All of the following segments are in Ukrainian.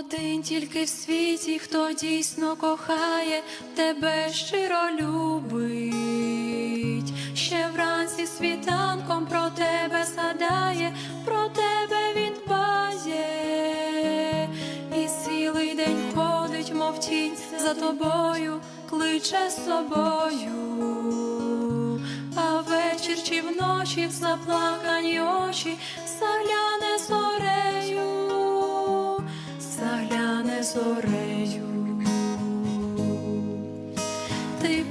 Один тільки в світі, хто дійсно кохає, тебе щиро любить. Ще вранці світанком про тебе згадає, про тебе він дбає. І цілий день ходить, мов тінь за тобою, кличе з собою. А вечір чи вночі в заплакані очі загляне зорею,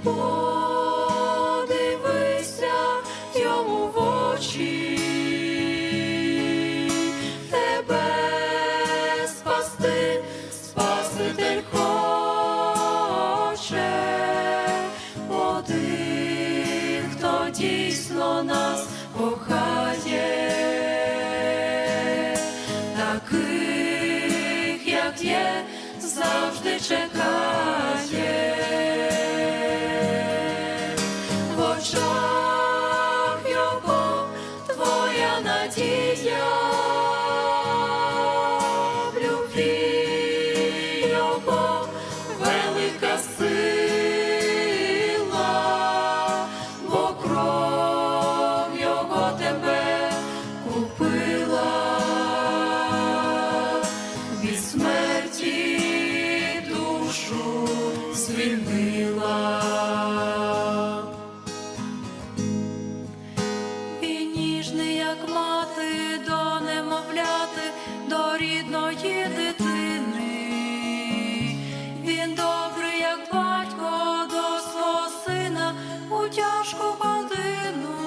подивися йому в очі, тебе спасти, Спаситель хоче, один, хто дійсно нас кохає, таких, як є, завжди чекає. Звільнила. Він ніжний, як мати, до до рідної дитини. Він добрий, як батько, до свого сина у тяжку годину.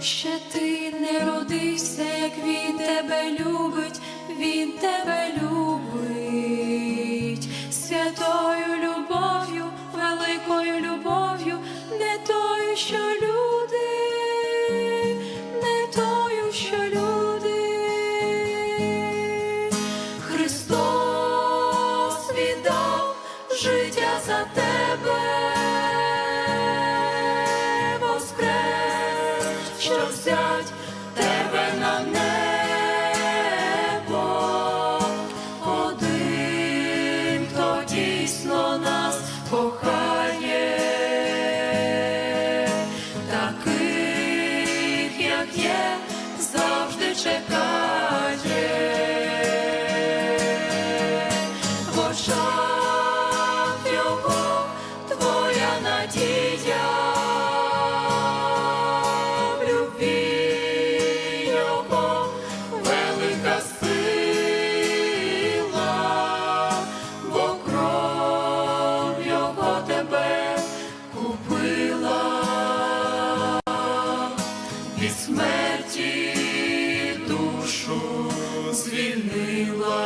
Ще ти не родився, як він тебе любить, він тебе স্বরূপ як є, завжди чекає. Від смерті душу звільнила.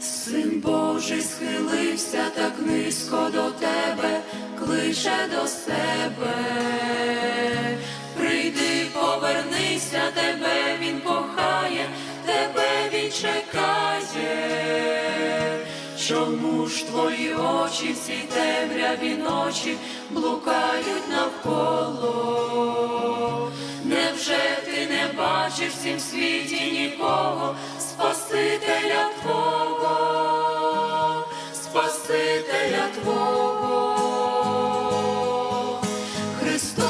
Син Божий схилився так низько до тебе, кличе до себе. Прийди, повернися, тебе він кохає, тебе він чекає. Чому ж твої очі в цій темряві ночі блукають навколо? Невже ти не бачиш в цім світі нікого, Спасителя Твого, Спасителя Твого? Христос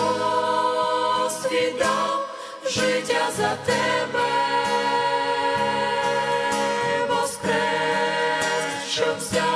віддав життя за тебе, щоб взять